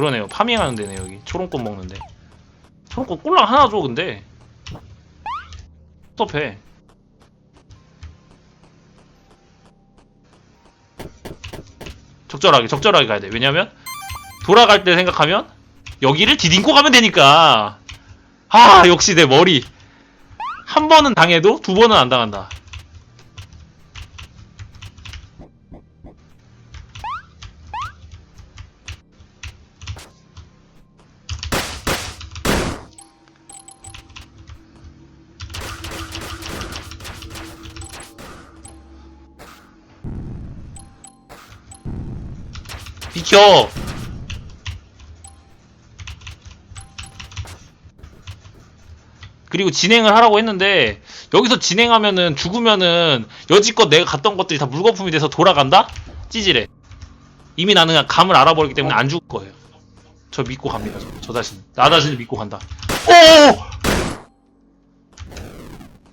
그러네요. 파밍하는 데네 여기. 초롱꽃 먹는데. 초롱꽃 꿀랑 하나 줘 근데. 섭해. 적절하게 적절하게 가야 돼. 왜냐면 돌아갈 때 생각하면 여기를 디딤고 가면 되니까. 아 역시 내 머리. 한 번은 당해도 두 번은 안 당한다. 비켜! 그리고 진행을 하라고 했는데 여기서 진행하면은 죽으면은 여지껏 내가 갔던 것들이 다 물거품이 돼서 돌아간다? 찌질해. 이미 나는 감을 알아버렸기 때문에 안 죽을 거예요. 저 믿고 갑니다. 저, 저 자신. 나 자신을 믿고 간다. 오!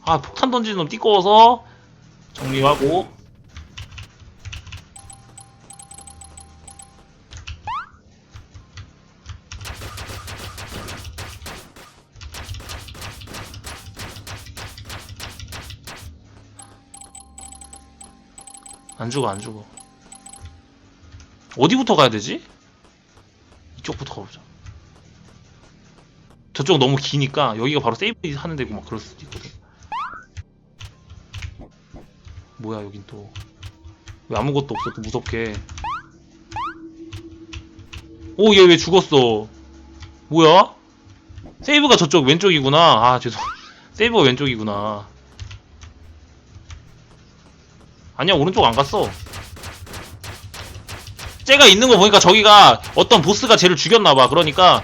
아 폭탄 던지는 놈 띠꺼워서 정리하고 안 죽어 안 죽어. 어디부터 가야 되지? 이쪽부터 가보자. 저쪽 너무 기니까 여기가 바로 세이브 하는 데고 막 그럴 수도 있거든. 뭐야 여긴 또. 왜 아무것도 없어 또 무섭게. 오 얘 왜 죽었어? 뭐야? 세이브가 저쪽 왼쪽이구나. 아 죄송. 세이브가 왼쪽이구나 아니야 오른쪽 안 갔어. 쟤가 있는 거 보니까 저기가 어떤 보스가 쟤를 죽였나봐. 그러니까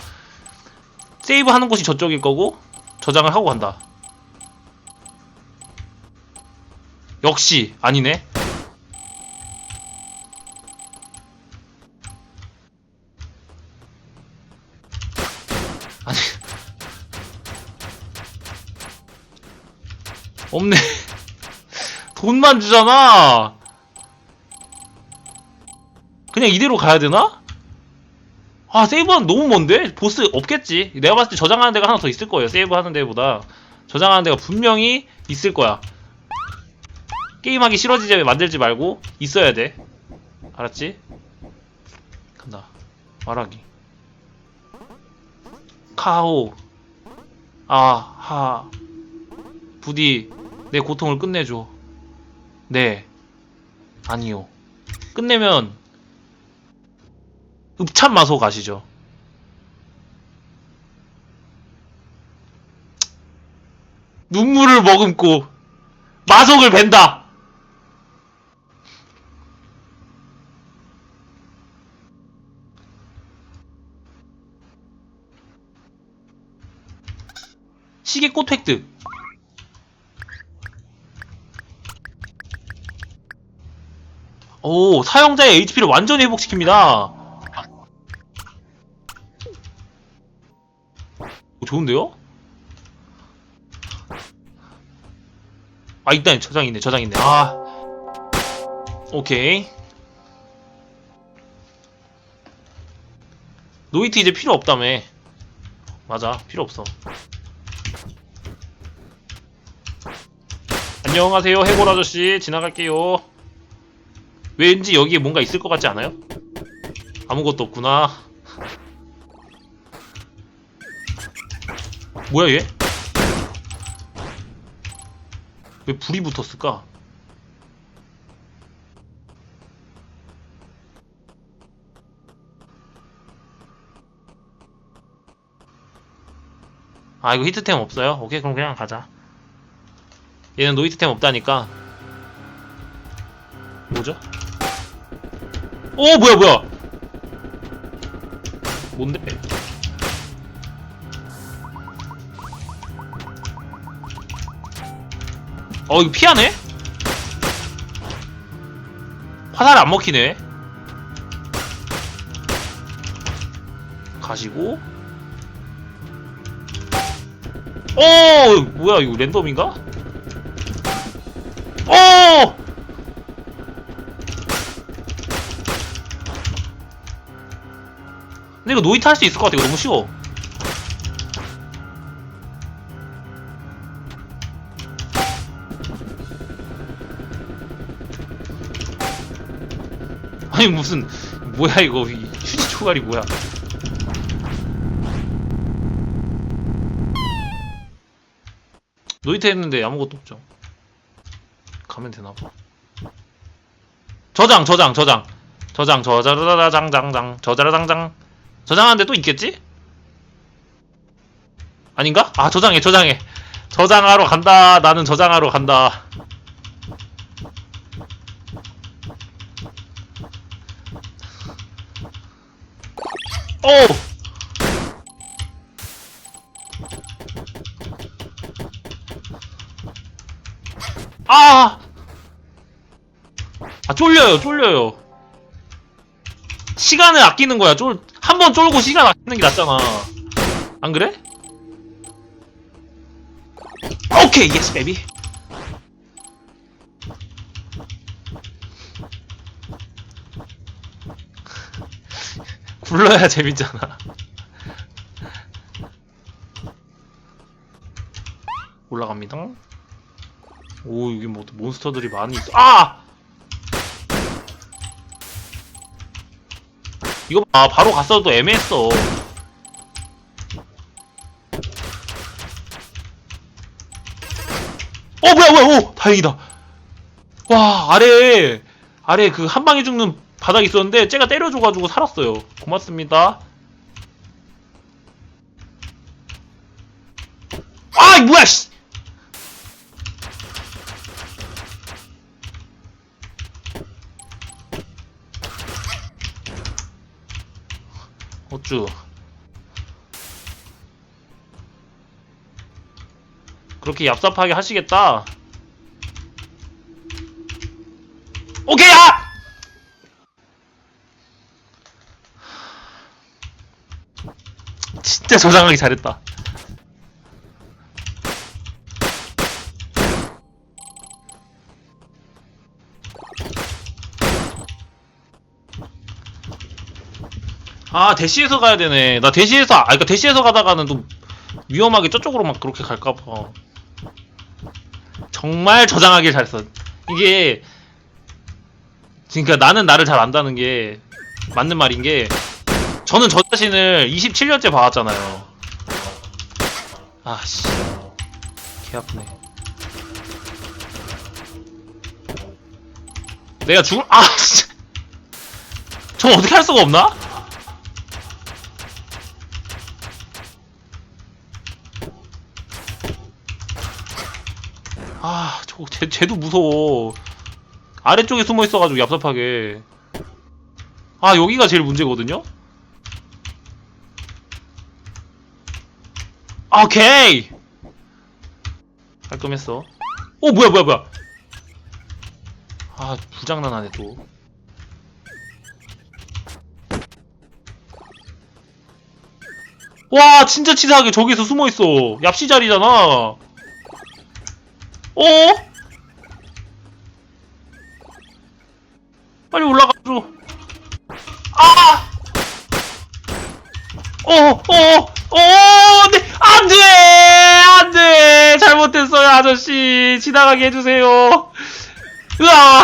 세이브 하는 곳이 저쪽일 거고 저장을 하고 간다. 역시 아니네. 아니. 없네 돈만 주잖아. 그냥 이대로 가야 되나? 아 세이브는 너무 먼데? 보스 없겠지. 내가 봤을 때 저장하는 데가 하나 더 있을 거예요. 세이브 하는 데보다 저장하는 데가 분명히 있을 거야. 게임하기 싫어지게 만들지 말고 있어야 돼. 알았지? 간다. 말하기. 카오. 아, 하. 부디 내 고통을 끝내줘. 네. 아니요. 끝내면 읍참 마소 가시죠. 눈물을 머금고 마속을 벤다. 시계 꽃 획득. 오, 사용자의 HP를 완전히 회복시킵니다. 오, 좋은데요? 아, 일단 저장 있네, 저장 있네. 아. 오케이. 노이트 이제 필요 없다며. 맞아, 필요 없어. 안녕하세요, 해골 아저씨. 지나갈게요. 왠지 여기에 뭔가 있을 것 같지 않아요? 아무것도 없구나. 뭐야 얘? 왜 불이 붙었을까? 아 이거 히트템 없어요? 오케이 그럼 그냥 가자 얘는 노 히트템 없다니까 뭐죠? 오 뭐야 뭐야 뭔데? 어 이거 피하네? 화살 안 먹히네 가시고 어 뭐야 이거 랜덤인가? 어 근데 이거 노이트 할 수 있을 것 같아. 이거 너무 쉬워. 아니 무슨 뭐야 이거 이 휴지 초갈이 뭐야? 노이트 했는데 아무것도 없죠. 가면 되나 봐. 저장 저장 저장 저장 저자라장장장 저자라장장 저장하는데 또 있겠지? 아닌가? 아 저장해 저장해 저장하러 간다 나는 저장하러 간다 오! 아! 아 쫄려요 쫄려요 시간을 아끼는 거야 쫄한 번 쫄고 시간 아끼는 게 낫잖아. 안 그래? 오케이 예스 베비 굴러야 재밌잖아. 올라갑니다. 오 여기 뭐 몬스터들이 많이 있어. 아! 이거 봐. 바로 갔어도 애매했어. 어 뭐야 뭐야. 오 다행이다. 와 아래에 아래에 그한 방에 죽는 바닥 있었는데 쟤가 때려줘가지고 살았어요. 고맙습니다. 아 뭐야 씨 어쭈 그렇게 얍삽하게 하시겠다. 오케이 아! 진짜 저장하기 잘했다 아 대시에서 가야 되네. 나 대시에서 아 그니까 대시에서 가다가는 또 위험하게 저쪽으로 막 그렇게 갈까봐. 정말 저장하길 잘했어 이게 그러니까 나는 나를 잘 안다는 게 맞는 말인 게 저는 저 자신을 27년째 봐왔잖아요. 아씨. 개 아프네. 내가 죽을 아 진짜. 저 어떻게 할 수가 없나? 아, 저거 쟤, 쟤도 무서워. 아래쪽에 숨어 있어가지고 얍삽하게. 아, 여기가 제일 문제거든요? 오케이! 깔끔했어. 오, 뭐야, 뭐야, 뭐야. 아, 부장난 하네, 또. 와, 진짜 치사하게 저기서 숨어 있어. 얍시 자리잖아. 어? 빨리 올라가줘. 아! 어, 어, 어, 네, 안 돼! 안 돼! 잘못했어요, 아저씨. 지나가게 해주세요. 으아!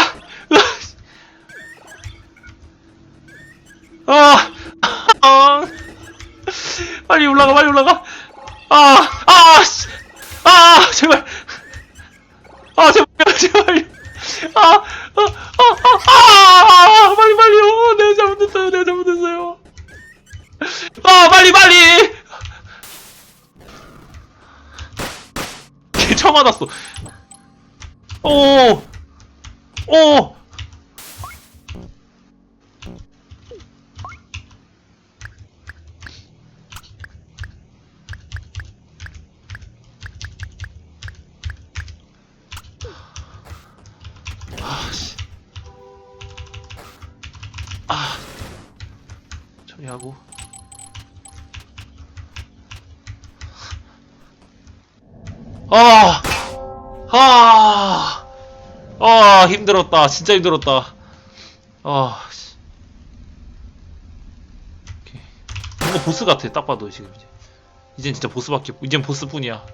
으아! 아! 아! 빨리 올라가, 빨리 올라가. 아, 아, 씨. 아, 제발. 아, 제발, 제발. 아, 아, 아, 아, 아, 빨리, 빨리요. 내가 잘못했어요, 내가 잘못했어요. 아, 빨리, 빨리. 맞았어. 힘들었다. 진짜 힘들었다. 아, 씨. 오케이. 이거 보스 같아 딱 봐도 지금 이제 이젠 진짜 보스밖에 없- 이젠 보스뿐이야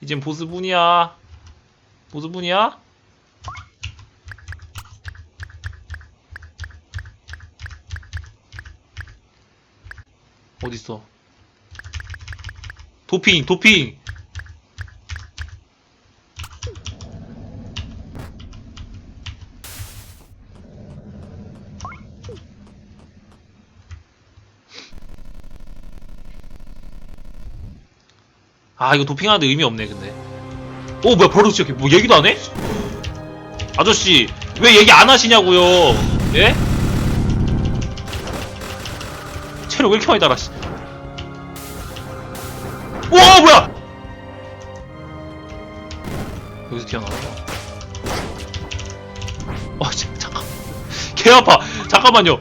이젠 보스뿐이야 보스뿐이야 어딨어 도핑 도핑 아 이거 도핑하는데 의미 없네 근데. 오 뭐야 바로 시작해 뭐 얘기도 안 해? 아저씨 왜 얘기 안 하시냐고요. 예? 체력 왜 이렇게 많이 달아 씨. 우와 뭐야! 여기서 튀어나와. 와 씨, 잠깐 개 아파. 잠깐만요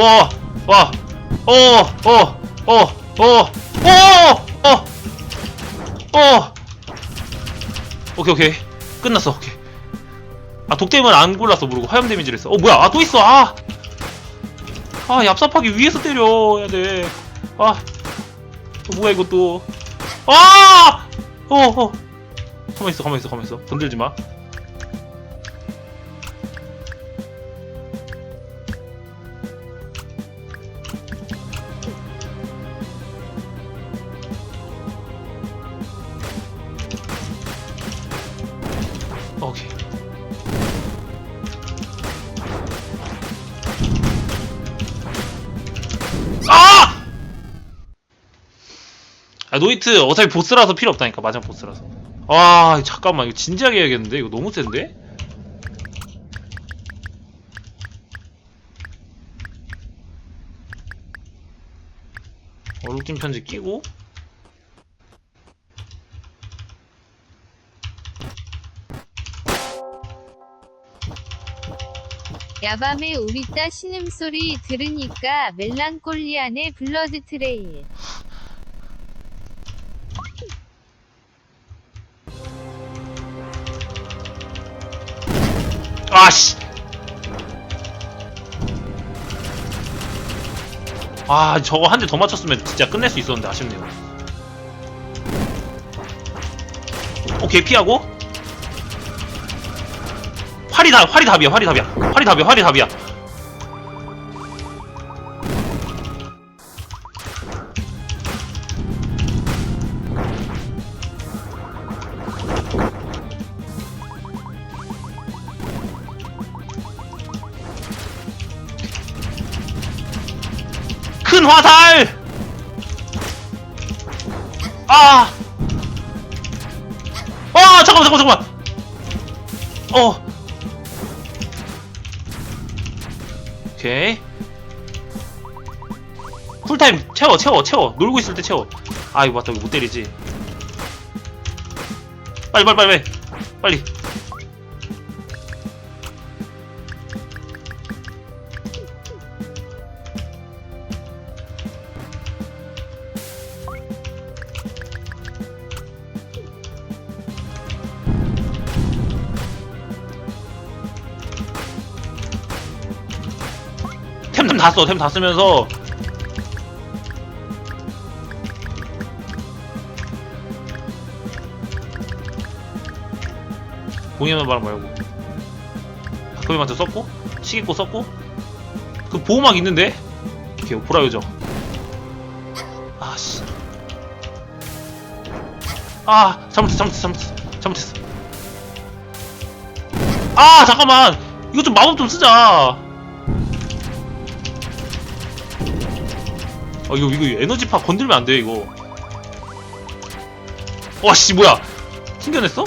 와, 와, 어, 어, 어, 어, 어, 어, 어. 오케이, 오케이. 끝났어, 오케이. 아, 독댐은 안 골랐어, 모르고. 화염 데미지를 했어. 어, 뭐야, 아, 또 있어, 아! 아, 얍삽하게 위에서 때려야 돼. 아, 또 뭐야, 이것도. 아! 어, 어. 가만있어, 가만있어, 가만있어. 건들지 마. 노이트 어차피 보스라서 필요 없다니까 마지막 보스라서. 아, 잠깐만 이거 진지하게 해야겠는데 이거 너무 센데? 얼룩진 편지 끼고 야밤에 우리따 신음소리 들으니까 멜랑콜리안의 블러드 트레일. 아씨. 아 저거 한 대 더 맞췄으면 진짜 끝낼 수 있었는데 아쉽네요. 오케이 피하고. 활이 다 활이 답이야 활이 답이야 활이 답이야 활이 답이야. 화살! 아! 아, 잠깐만, 잠깐만, 잠깐만! 어. 오케이. 쿨타임 채워, 채워, 채워. 놀고 있을 때 채워. 아, 이거 맞다, 이거 못 때리지. 빨리, 빨리, 빨리, 빨리. 빨리. 다 써, 템 다 쓰면서. 본인만 말 말고 가끔이한테 썼고 시계코 썼고. 그 보호막 있는데? 오케이 보라 요정. 아씨. 아 잘못했어 잘못했어 잘못했어 잘못했어. 아 잠깐만. 이거 좀 마법 좀 쓰자 어 이거 이거 에너지파 건들면 안 돼 이거 와씨 뭐야 튕겨냈어?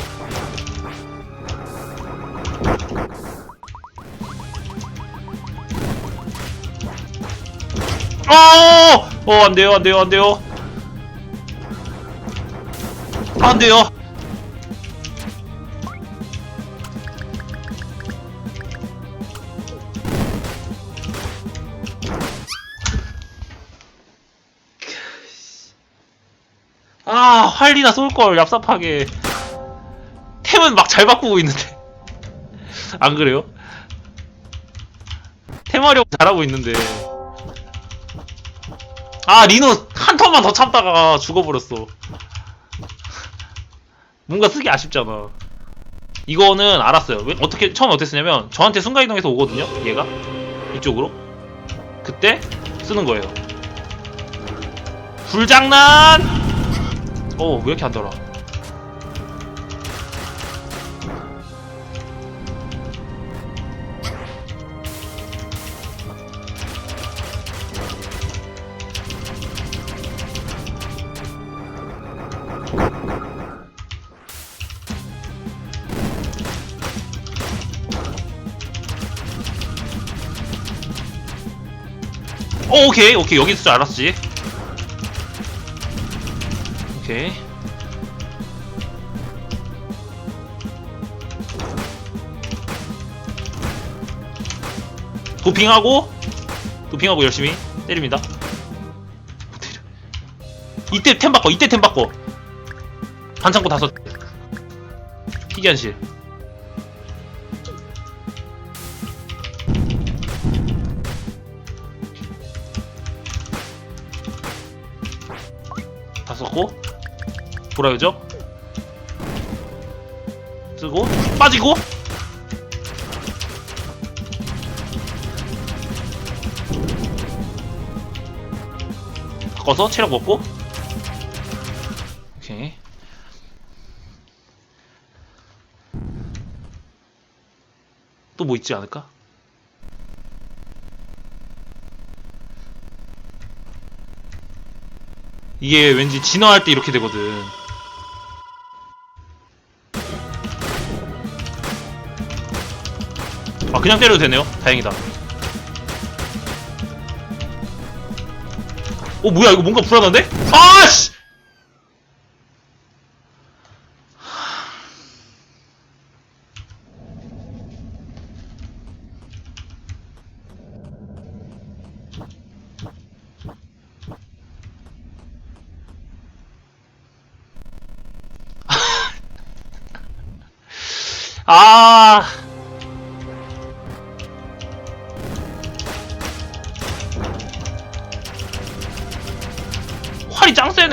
어, 어, 안 돼요, 안 돼요, 안 돼요. 안 돼요. 아 활리나 쏠걸 얍삽하게. 템은 막 잘 바꾸고 있는데. 안 그래요? 템 활용 잘하고 있는데. 아 리노 한 턴만 더 참다가 죽어버렸어. 뭔가 쓰기 아쉽잖아. 이거는 알았어요. 왜- 어떻게 처음에 어떻게 쓰냐면 저한테 순간이동해서 오거든요 얘가. 이쪽으로. 그때 쓰는 거예요. 불장난 어, 왜 이렇게 안 달아? 어, 오케이, 오케이. 여기 있을 줄 알았지. 오케이. 도핑하고 도핑하고 열심히 때립니다. 이때 템 바꿔. 이때 템 바꿔. 반창고 다섯. 희귀한실. 돌아요죠? 쓰고 빠지고 바꿔서 체력 먹고 오케이 또 뭐 있지 않을까? 이게 왠지 진화할 때 이렇게 되거든. 아 그냥 때려도 되네요. 다행이다. 어 뭐야 이거 뭔가 불안한데? 아씨!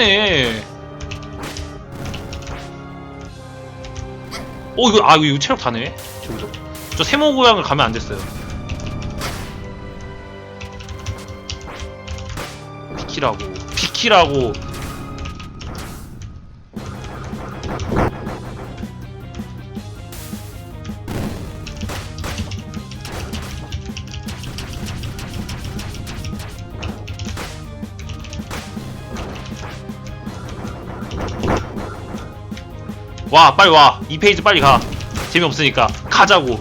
세네. 어 이거 아 이거 체력 다네. 저기서 저 세모 고양을 가면 안 됐어요. 비키라고 비키라고 와 빨리 와. 이 페이지 빨리 가. 재미없으니까. 가자고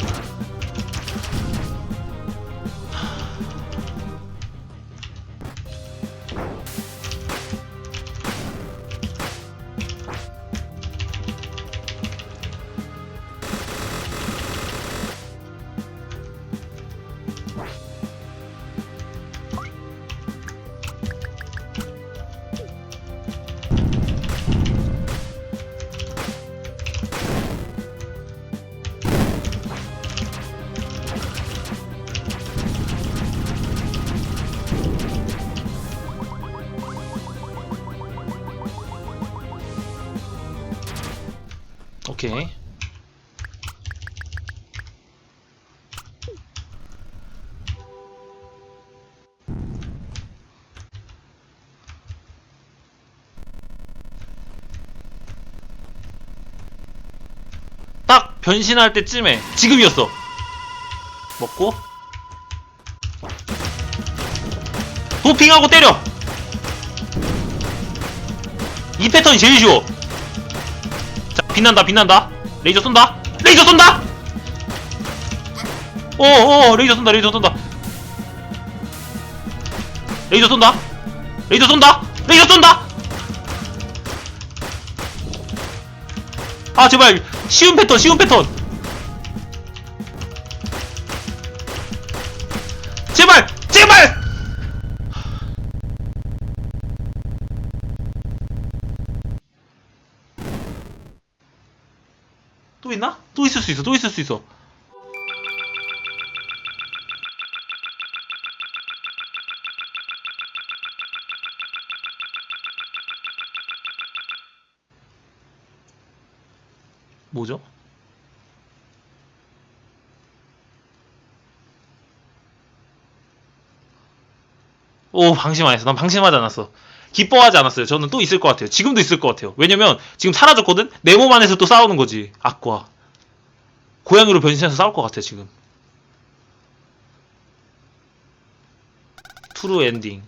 오케이. 딱 변신할 때쯤에 지금이었어. 먹고. 도핑하고 때려. 이 패턴이 제일 쉬워. 자 빛난다 빛난다. 레이저 쏜다. 레이저 쏜다! 어어 레이저 쏜다 레이저 쏜다. 레이저 쏜다. 레이저 쏜다. 레이저 쏜다! 아 제발. 쉬운 패턴 쉬운 패턴 있을 수 있어. 또 있을 수 있어. 뭐죠? 오 방심하였어. 난 방심하지 않았어. 기뻐하지 않았어요. 저는 또 있을 것 같아요. 지금도 있을 것 같아요. 왜냐면 지금 사라졌거든. 내 몸 안에서 또 싸우는 거지. 악과 고양이로 변신해서 싸울 것 같아 지금. 트루 엔딩.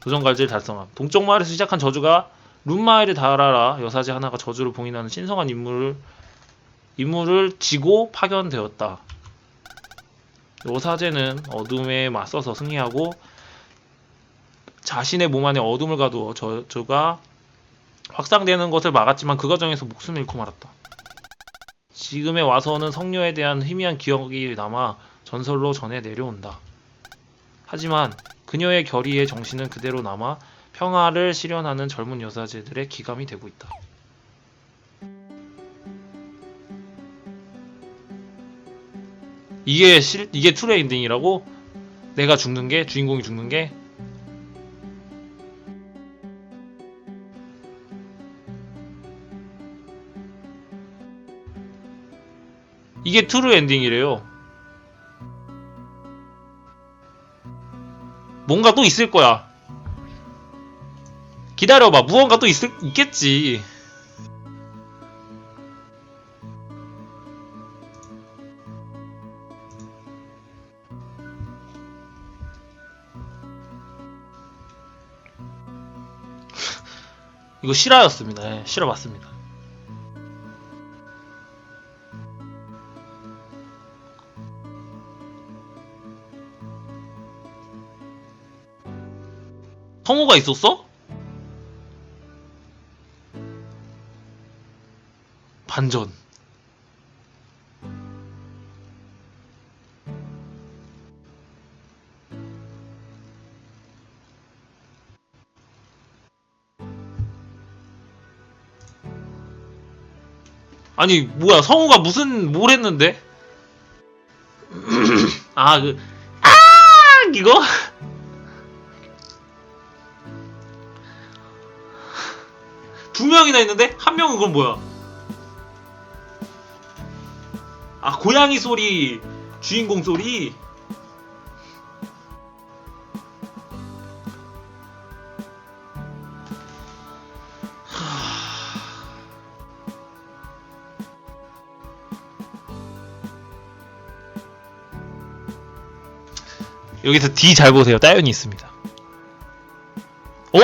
도전 갈질 달성함. 동쪽 마을에서 시작한 저주가 룸마을에 달하라 여사제 하나가 저주를 봉인하는 신성한 인물을 인물을 지고 파견되었다. 여사제는 어둠에 맞서서 승리하고 자신의 몸 안에 어둠을 가두어 저주가 확산되는 것을 막았지만 그 과정에서 목숨을 잃고 말았다. 지금에 와서는 성녀에 대한 희미한 기억이 남아 전설로 전해 내려온다. 하지만 그녀의 결의의 정신은 그대로 남아 평화를 실현하는 젊은 여사제들의 기감이 되고 있다. 이게 실 이게 트루 엔딩이라고? 내가 죽는 게 주인공이 죽는 게 이게 트루 엔딩이래요. 뭔가 또 있을 거야. 기다려봐. 무언가 또 있을, 있겠지. 이거 실화였습니다. 예, 실화 맞습니다. 성우가 있었어? 반전. 아니 뭐야 성우가 무슨 뭘 했는데? 아그 아 이거 명이나 있는데 한 명은 그건 뭐야? 아 고양이 소리 주인공 소리 여기서 D 잘 보세요. 따연이 있습니다. 어?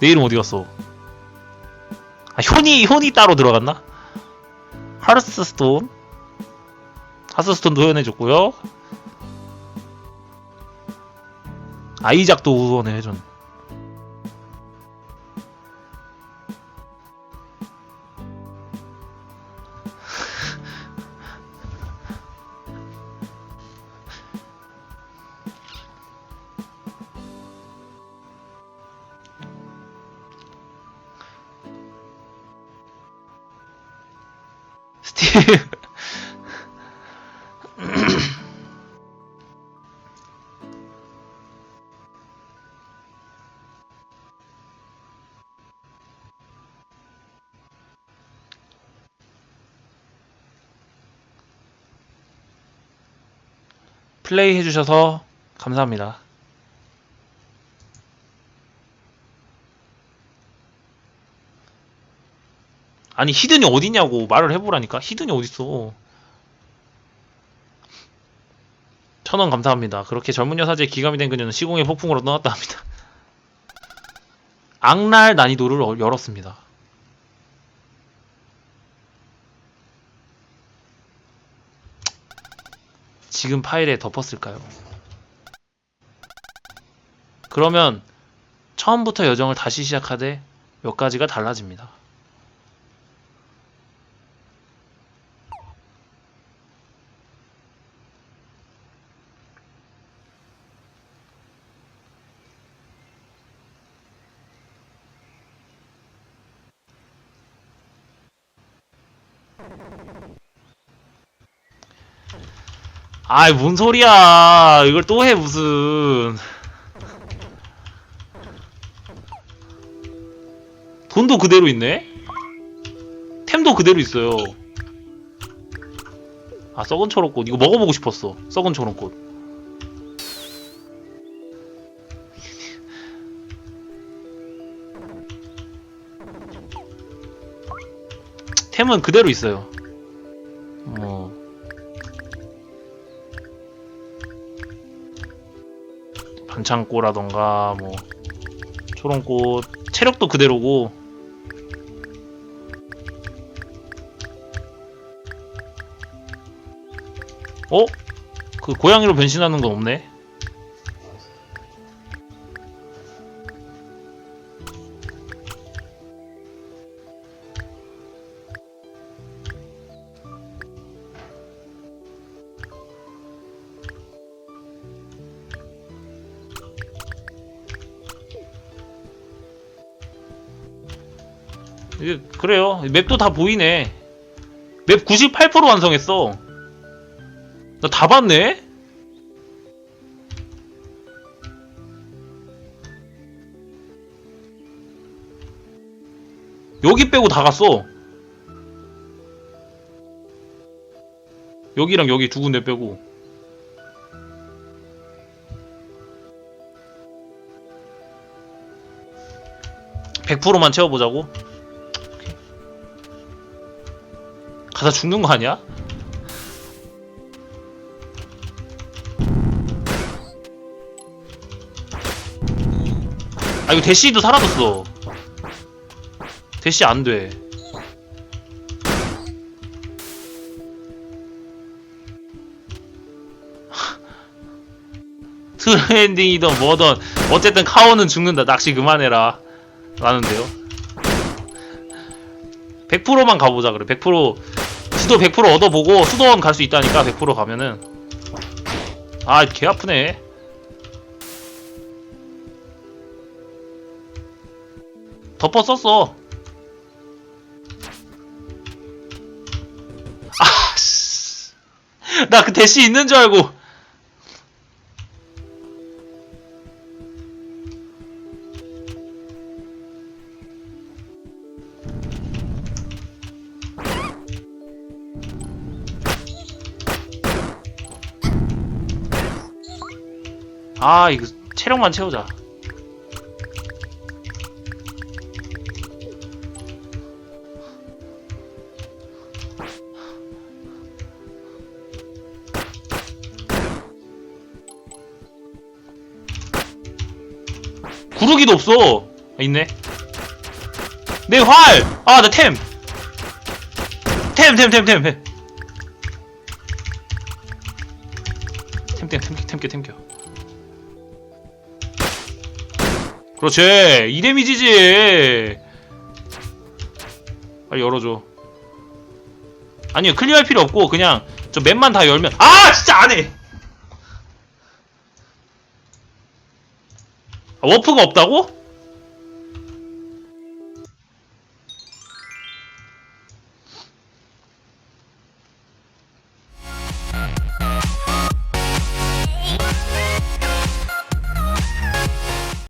내 이름 어디 갔어? 아, 효니, 효니 따로 들어갔나? 하르스스톤. 하스스톤도 후원해줬고요. 아이작도 후원해준. 스 플레이 해주셔서 감사합니다. 아니 히든이 어디냐고 말을 해보라니까? 히든이 어딨어? 천원 감사합니다. 그렇게 젊은 여사제의 기감이 된 그녀는 시공의 폭풍으로 떠났다 합니다. 악랄 난이도를 어- 열었습니다. 지금 파일에 덮었을까요? 그러면 처음부터 여정을 다시 시작하되 몇 가지가 달라집니다. 아이 뭔 소리야. 이걸 또 해 무슨. 돈도 그대로 있네? 템도 그대로 있어요. 아 썩은 초록꽃. 이거 먹어보고 싶었어. 썩은 초록꽃. 템은 그대로 있어요 반창고라던가 뭐 초롱꽃 체력도 그대로고 어? 그 고양이로 변신하는 건 없네 이게 그래요 맵도 다 보이네 맵 98% 완성했어 나 다 봤네? 여기 빼고 다 갔어. 여기랑 여기 두 군데 빼고. (100%만) 채워보자고 가다 죽는 거 아니야? 아 이거 대시도 사라졌어. 대시 안돼. 트렌딩이든 뭐든 어쨌든 카오는 죽는다. 낚시 그만해라. 라는데요. 100%만 가보자 그래. 100% 수도 100% 얻어보고 수도원 갈 수 있다니까 100% 가면은 아 개 아프네 덮어 썼어. 아씨. 나 그 대시 있는 줄 알고. 아, 이거 체력만 채우자. 구르기도 없어. 아, 있네. 내 활! 아, 나 템! 템, 템, 템, 템, 템. 템, 템, 템, 템, 템, 템. 그렇지. 이 데미지지. 빨리 열어줘. 아니요, 클리어할 필요 없고, 그냥, 저 맵만 다 열면, 아! 진짜 안 해! 아, 워프가 없다고?